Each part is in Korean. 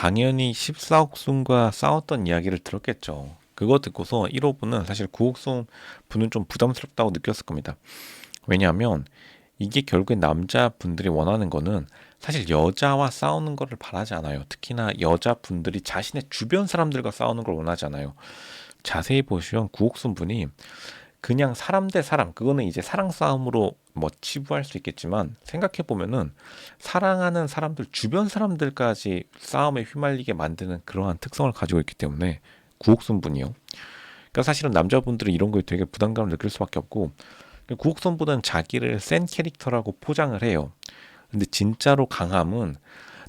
당연히 14옥순과 싸웠던 이야기를 들었겠죠. 그거 듣고서 1호분은 사실 9옥순 분은 좀 부담스럽다고 느꼈을 겁니다. 왜냐하면 이게 결국에 남자분들이 원하는 거는 사실 여자와 싸우는 거를 바라지 않아요. 특히나 여자분들이 자신의 주변 사람들과 싸우는 걸 원하지 않아요. 자세히 보시면 구옥순 분이 그냥 사람 대 사람 그거는 이제 사랑 싸움으로 뭐 치부할 수 있겠지만 생각해 보면은 사랑하는 사람들 주변 사람들까지 싸움에 휘말리게 만드는 그러한 특성을 가지고 있기 때문에 구옥순 분이요. 그러니까 사실은 남자분들이 이런 거에 되게 부담감을 느낄 수밖에 없고 구옥순 분은 자기를 센 캐릭터라고 포장을 해요. 근데 진짜로 강함은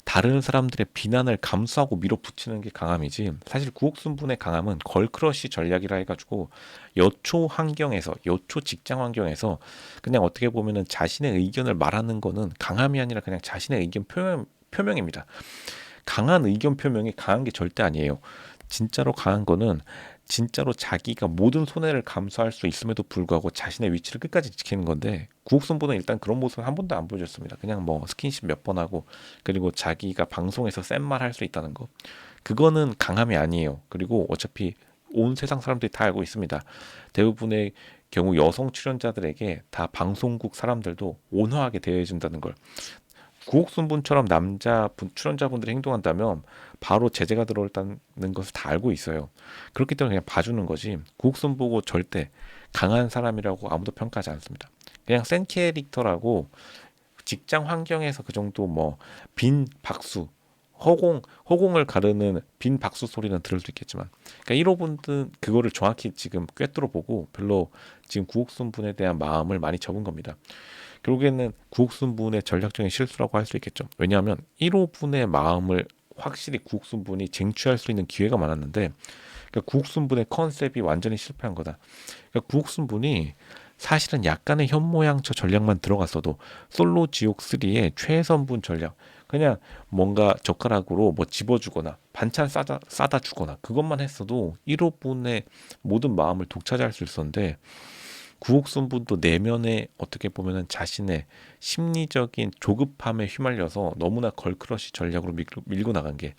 다른 사람들의 비난을 감수하고 밀어붙이는 게 강함이지 사실 구옥순분의 강함은 걸크러쉬 전략이라 해가지고 여초 환경에서 여초 직장 환경에서 그냥 어떻게 보면은 자신의 의견을 말하는 거는 강함이 아니라 그냥 자신의 의견 표명, 표명입니다. 강한 의견 표명이 강한 게 절대 아니에요. 진짜로 강한 거는 진짜로 자기가 모든 손해를 감수할 수 있음에도 불구하고 자신의 위치를 끝까지 지키는 건데 구옥선보는 일단 그런 모습을 한 번도 안 보여줬습니다. 그냥 뭐 스킨십 몇 번 하고 그리고 자기가 방송에서 센 말 할 수 있다는 거 그거는 강함이 아니에요. 그리고 어차피 온 세상 사람들이 다 알고 있습니다. 대부분의 경우 여성 출연자들에게 다 방송국 사람들도 온화하게 대해준다는 걸 구옥순분처럼 남자 분, 출연자분들이 행동한다면 바로 제재가 들어올다는 것을 다 알고 있어요. 그렇기 때문에 그냥 봐주는 거지. 구옥순 보고 절대 강한 사람이라고 아무도 평가하지 않습니다. 그냥 센 캐릭터라고 직장 환경에서 그 정도 뭐 빈 박수 허공 허공을 가르는 빈 박수 소리는 들을 수 있겠지만 그러니까 1호분은 그거를 정확히 지금 꿰뚫어 보고 별로 지금 구옥순 분에 대한 마음을 많이 접은 겁니다. 결국에는 구옥순 분의 전략적인 실수라고 할 수 있겠죠. 왜냐하면 1호 분의 마음을 확실히 구옥순 분이 쟁취할 수 있는 기회가 많았는데 그러니까 구옥순 분의 컨셉이 완전히 실패한 거다. 그러니까 구옥순 분이 사실은 약간의 현모양처 전략만 들어갔어도 솔로 지옥 3의 최선분 전략 그냥 뭔가 젓가락으로 뭐 집어주거나 반찬 싸다, 싸다 주거나 그것만 했어도 1호분의 모든 마음을 독차지할 수 있었는데 구옥순분도 내면에 어떻게 보면은 자신의 심리적인 조급함에 휘말려서 너무나 걸크러쉬 전략으로 밀고, 밀고 나간 게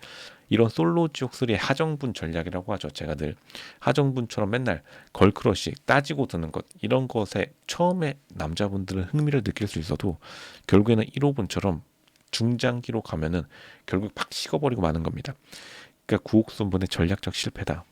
이런 솔로 지옥3의 하정분 전략이라고 하죠. 제가 늘 하정분처럼 맨날 걸크러쉬 따지고 드는 것 이런 것에 처음에 남자분들은 흥미를 느낄 수 있어도 결국에는 1호분처럼 중장기로 가면은 결국 팍 식어버리고 마는 겁니다. 그러니까 구옥순분의 전략적 실패다.